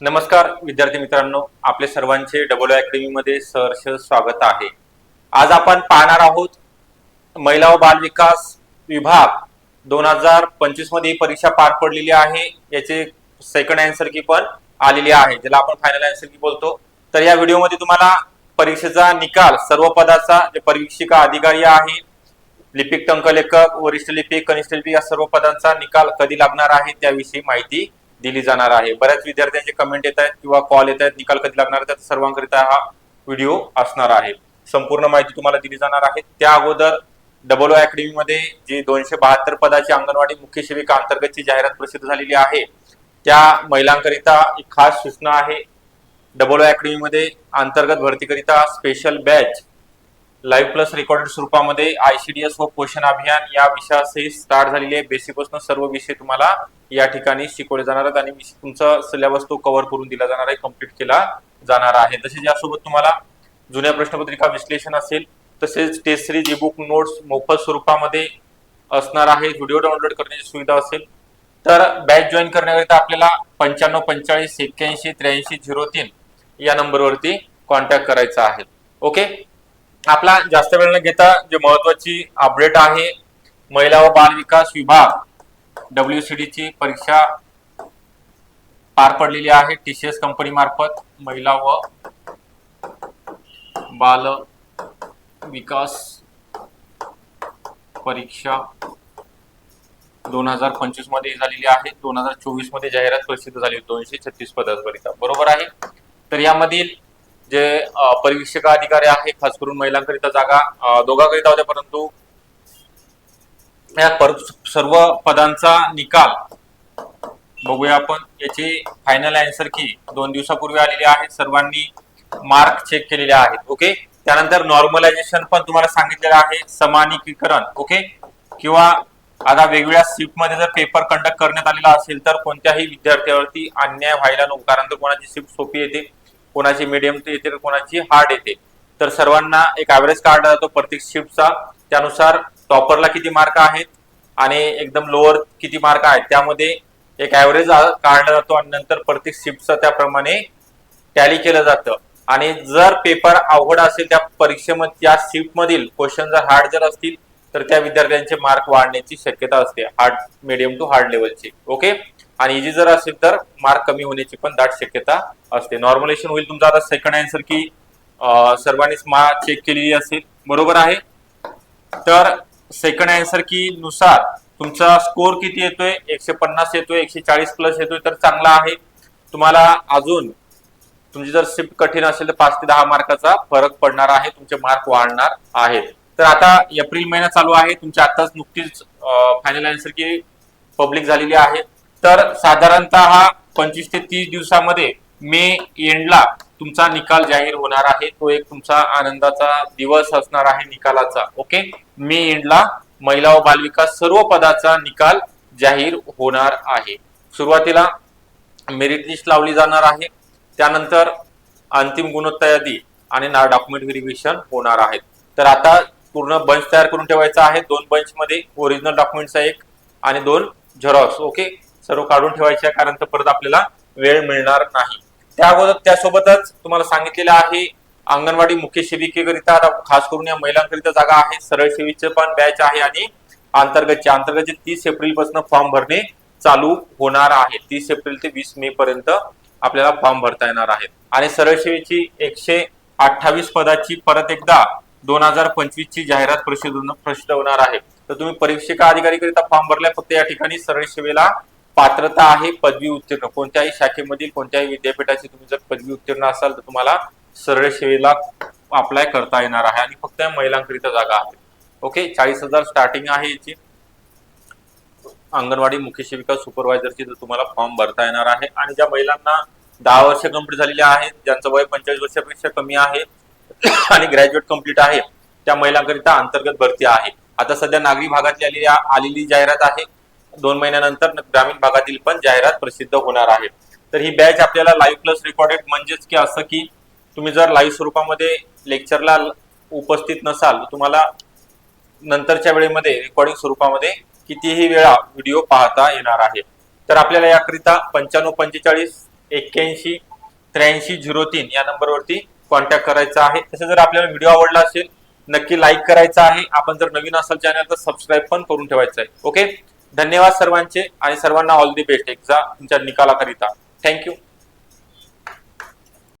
नमस्कार विद्यार्थी मित्रांनो. आपले सर्वांचे डबल अकॅडमी मध्ये सहर्ष स्वागत आहे. आज आपण पाहणार आहोत महिला व बाल विकास विभाग दोन हजार पंचवीसमध्ये परीक्षा पार पडलेली आहे. याचे सेकंड अँसर की पण आलेली आहे. ज्याला आपण फायनल अँसर की बोलतो. तर या व्हिडिओमध्ये तुम्हाला परीक्षेचा निकाल सर्व पदाचा जे परीक्षिका अधिकारी आहे लिपिक टंकलेखक वरिष्ठ लिपिक कनिष्ठ लिपिक या सर्व पदांचा निकाल कधी लागणार आहे त्याविषयी माहिती दिली जाणार आहे. बऱ्याच विद्यार्थ्यांचे कमेंट येत आहेत किंवा कॉल येत आहेत. निकाल कधी लागणार आहे? त्याचा सर्वांकरिता हा व्हिडिओ असणार आहे. संपूर्ण माहिती तुम्हाला दिली जाणार आहे. त्या अगोदर डबल ओ अकॅडमीमध्ये जी दोनशे बहात्तर पदाची अंगणवाडी मुख्य सेविका अंतर्गतची जाहिरात प्रसिद्ध झालेली आहे त्या महिलांकरिता एक खास सूचना आहे. डबल ओ अकॅडमीमध्ये अंतर्गत भरतीकरिता special batch live plus recorded स्वरूपामध्ये आयसीडीएस व पोषण अभियान या विषयासही स्टार्ट झालेले आहे. बेसिक सर्व विषय तुम्हाला या ठिकाणी शिकवले जाणार आहेत आणि विष- तुमचा सिलेबस तो कव्हर करून दिला जाणार आहे कंप्लीट केला जाणार आहे. तसेच यासोबत तुम्हाला जुन्या प्रश्नपत्रिका विश्लेषण असेल तसेच टेस्ट सिरीज बुक नोट्स मोफत स्वरूपामध्ये असणार आहे. व्हिडिओ डाउनलोड करण्याची सुविधा असेल. तर बॅच जॉईन करण्याकरिता आपल्याला पंच्याण्णव पंचेचाळीस एक्क्याऐंशी त्र्याऐंशी झिरो तीन या नंबरवरती कॉन्टॅक्ट करायचा आहे. ओके आपला जास्त वेळ न घेता जे महत्वाची अपडेट आहे महिला व बाल विकास विभाग डब्ल्यू सी ची परीक्षा पार पडलेली आहे टीसीएस कंपनी मार्फत. महिला व बाल विकास परीक्षा दोन हजार पंचवीसमध्ये झालेली आहे. दोन हजार चोवीसमध्ये जाहिरात प्रसिद्ध झाली दोनशे छत्तीस पदाकरिता बरोबर आहे? तर यामधील जे अ, परीक्षक अधिकारी आहे खास करून महिलांकरिता जागा दोघांकरिता होत्या परंतु या पर सर्व पदांचा निकाल बघूया आपण. याची फायनल अँसर की दोन दिवसापूर्वी आलेली आहे. सर्वांनी मार्क चेक केलेले आहेत ओके त्यानंतर नॉर्मलायझेशन पण तुम्हाला सांगितलेलं आहे समानिकीकरण ओके किंवा आता वेगवेगळ्या शिफ्टमध्ये जर पेपर कंडक्ट करण्यात आलेला असेल तर कोणत्याही विद्यार्थ्यावरती अन्याय व्हायला नको कारण तर कोणाची शिफ्ट सोपी येते. कोणाची मीडियम येते तर कोणाची हार्ड येते. तर सर्वांना एक ऍव्हरेज कार्ड जातो प्रत्येक शिफ्टचा त्यानुसार टॉपरला किती मार्क आहेत आणि एकदम लोअर किती मार्क आहेत. त्यामध्ये एक ऍव्हरेज काढला जातो आणि नंतर प्रत्येक शिफ्टचा त्याप्रमाणे टॅली केलं जातं. आणि जर पेपर अवघड असेल त्या परीक्षेमध्ये त्या शिफ्ट मधील क्वेश्चन जर हार्ड जर असतील तर त्या विद्यार्थ्यांचे मार्क वाढण्याची शक्यता असते हार्ड मिडियम टू हार्ड लेवलचे ओके आणि इजी जर असेल तर मार्क कमी होण्याची पण दाट शक्यता असते. नॉर्मलेशन होईल तुमचा. आता सेकंड अँसर की सर्वांनीच मार्क चेक केलेली असेल. बरोबर आहे? तर सेकंड अँसर की नुसार तुमचा स्कोर किती येतोय? एकशे पन्नास येतोय एकशे चाळीस प्लस येतोय तर चांगला आहे. तुम्हाला अजून तुमची जर शिफ्ट कठीण असेल तर पाच ते दहा मार्काचा फरक पडणार आहे. तुमचे मार्क वाढणार आहेत. तर आता एप्रिल महिना चालू आहे. तुमची आताच नुकतीच फायनल अँसर की पब्लिक झालेली आहे. तर साधारणतः पंचवीस ते तीस दिवसामध्ये मे एंडला तुमचा निकाल जाहीर होणार आहे. तो एक तुमचा आनंदाचा दिवस असणार आहे निकालाचा. ओके मे एंडला महिला व बालविकास सर्व पदाचा निकाल जाहीर होणार आहे. सुरुवातीला मेरिट लिस्ट लावली जाणार आहे. त्यानंतर अंतिम गुणवत्ता यादी आणि ना डॉक्युमेंट व्हेरिफिकेशन होणार आहेत. तर आता पूर्ण बंच तयार करून ठेवायचा आहे. दोन बंच मध्ये ओरिजिनल डॉक्युमेंटचा एक आणि दोन झेरॉक्स ओके सर्व काढून ठेवायचे कारण तर परत आपल्याला वेळ मिळणार नाही. त्या अगोदर त्यासोबतच तुम्हाला सांगितलेलं आहे अंगणवाडी मुख्य सेविकेकरिता खास करून या महिलांकरिता जागा आहे सरळ सेवीचे पण बॅच आहे आणि अंतर्गतचे अंतर्गतचे तीस एप्रिलपासून फॉर्म भरणे चालू होणार आहे. तीस एप्रिल ते वीस मे पर्यंत आपल्याला फॉर्म भरता येणार आहेत आणि सरळ सेवेची एकशे अठ्ठावीस पदाची परत एकदा दोन हजार पंचवीस ची जाहिरात प्रसिद्ध प्रसिद्ध होणार आहे. तर तुम्ही परीक्षेका अधिकारीकरिता फॉर्म भरलाय फक्त या ठिकाणी सरळ सेवेला पात्रता आहे पदवी उत्तीर्ण. कोणत्याही शाखेमधील कोणत्याही विद्यापीठाची तुम्ही जर पदवी उत्तीर्ण असाल तर तुम्हाला सरळ सेवेला अप्लाय करता येणार आहे आणि फक्त या महिलांकरिता जागा आहे. ओके चाळीस हजार स्टार्टिंग आहे याची. अंगणवाडी मुख्य सेविका सुपरवायझरची तुम्हाला फॉर्म भरता येणार आहे. आणि ज्या महिलांना दहा वर्ष कंप्लीट झालेली आहेत ज्यांचं वय पंचेचाळीस वर्षापेक्षा कमी आहे आणि ग्रॅज्युएट कंप्लीट आहे त्या महिलांकरिता अंतर्गत भरती आहे. आता सध्या नागरी भागातली आलेली आलेली जाहिरात आहे. दोन महिन्यानंतर ग्रामीण भागातील पण जाहिरात प्रसिद्ध होणार आहे. तर ही बॅच आपल्याला लाईव्ह प्लस रेकॉर्डेड म्हणजेच की असं की तुम्ही जर लाईव्ह स्वरूपामध्ये लेक्चरला उपस्थित नसाल तुम्हाला नंतरच्या वेळेमध्ये रेकॉर्डिंग स्वरूपामध्ये कितीही वेळा व्हिडिओ पाहता येणार आहे. तर आपल्याला याकरिता पंच्याण्णव पंचेचाळीस एक्क्याऐंशी त्र्याऐंशी झिरो तीन या नंबरवरती कॉन्टॅक्ट करायचा आहे. तसं जर आपल्याला व्हिडिओ आवडला असेल नक्की लाईक करायचा आहे. आपण जर नवीन असाल चॅनल तर सबस्क्राईब पण करून ठेवायचं आहे. ओके धन्यवाद सर्वांचे आणि सर्वांना ऑल दी बेस्ट एक्झामच्या निकालाकरिता. Thank you